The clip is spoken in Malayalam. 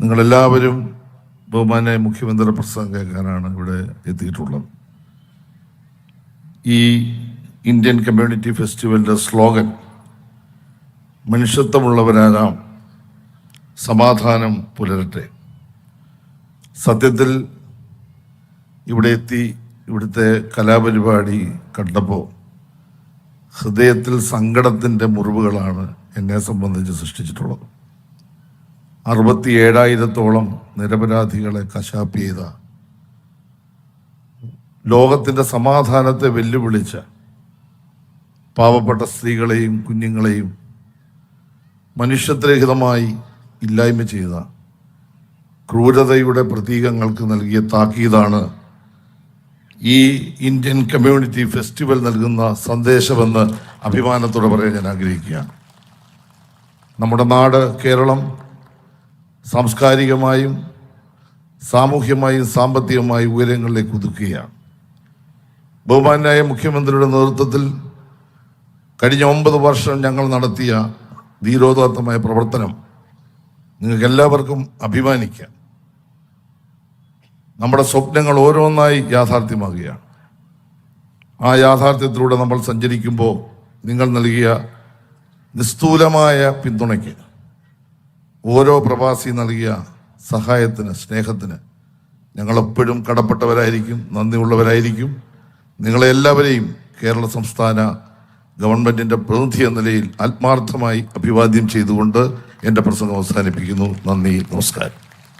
നിങ്ങളെല്ലാവരും ബഹുമാനായ മുഖ്യമന്ത്രി പ്രസംഗം കേൾക്കാനാണ് ഇവിടെ എത്തിയിട്ടുള്ളത്. ഈ ഇന്ത്യൻ കമ്മ്യൂണിറ്റി ഫെസ്റ്റിവലിന്റെ സ്ലോഗൻ മനുഷ്യത്വമുള്ളവരാകാം സമാധാനം പുലരട്ടെ. സത്യത്തിൽ ഇവിടെ എത്തി ഇവിടുത്തെ കലാപരിപാടി കണ്ടപ്പോൾ ഹൃദയത്തിൽ സങ്കടത്തിന്റെ മുറിവുകളാണ് എന്നെ സംബന്ധിച്ച് സൃഷ്ടിച്ചിട്ടുള്ളത്. അറുപത്തി ഏഴായിരത്തോളം നിരപരാധികളെ കശാപ്പ് ചെയ്ത ലോകത്തിന്റെ സമാധാനത്തെ വെല്ലുവിളിച്ച പാവപ്പെട്ട സ്ത്രീകളെയും കുഞ്ഞുങ്ങളെയും മനുഷ്യത്വരഹിതമായി ഇല്ലായ്മ ചെയ്ത ക്രൂരതയുടെ പ്രതീകങ്ങൾക്ക് നൽകിയ താക്കീതാണ് ഈ ഇന്ത്യൻ കമ്മ്യൂണിറ്റി ഫെസ്റ്റിവൽ നൽകുന്ന സന്ദേശമെന്ന് അഭിമാനത്തോടെ പറയാൻ ഞാൻ ആഗ്രഹിക്കുകയാണ്. നമ്മുടെ നാട് കേരളം സാംസ്കാരികമായും സാമൂഹ്യമായും സാമ്പത്തികമായും ഉയരങ്ങളിലേക്ക് ഒതുക്കുകയാണ്. ബഹുമാനായ മുഖ്യമന്ത്രിയുടെ നേതൃത്വത്തിൽ കഴിഞ്ഞ ഒമ്പത് വർഷം ഞങ്ങൾ നടത്തിയ ധീരോദാത്തമായ പ്രവർത്തനം നിങ്ങൾക്ക് എല്ലാവർക്കും അഭിമാനിക്കാം. നമ്മുടെ സ്വപ്നങ്ങൾ ഓരോന്നായി യാഥാർത്ഥ്യമാകുകയാണ്. ആ യാഥാർത്ഥ്യത്തിലൂടെ നമ്മൾ സഞ്ചരിക്കുമ്പോൾ നിങ്ങൾ നൽകിയ നിസ്തൂലമായ പിന്തുണയ്ക്ക് ഓരോ പ്രവാസി നൽകിയ സഹായത്തിന് സ്നേഹത്തിന് ഞങ്ങളെപ്പോഴും കടപ്പെട്ടവരായിരിക്കും നന്ദിയുള്ളവരായിരിക്കും. നിങ്ങളെ എല്ലാവരെയും കേരള സംസ്ഥാന ഗവൺമെന്റിന്റെ പ്രതിനിധി എന്ന നിലയിൽ ആത്മാർത്ഥമായി അഭിവാദ്യം ചെയ്തുകൊണ്ട് എന്റെ പ്രസംഗം അവസാനിപ്പിക്കുന്നു. നന്ദി നമസ്കാരം.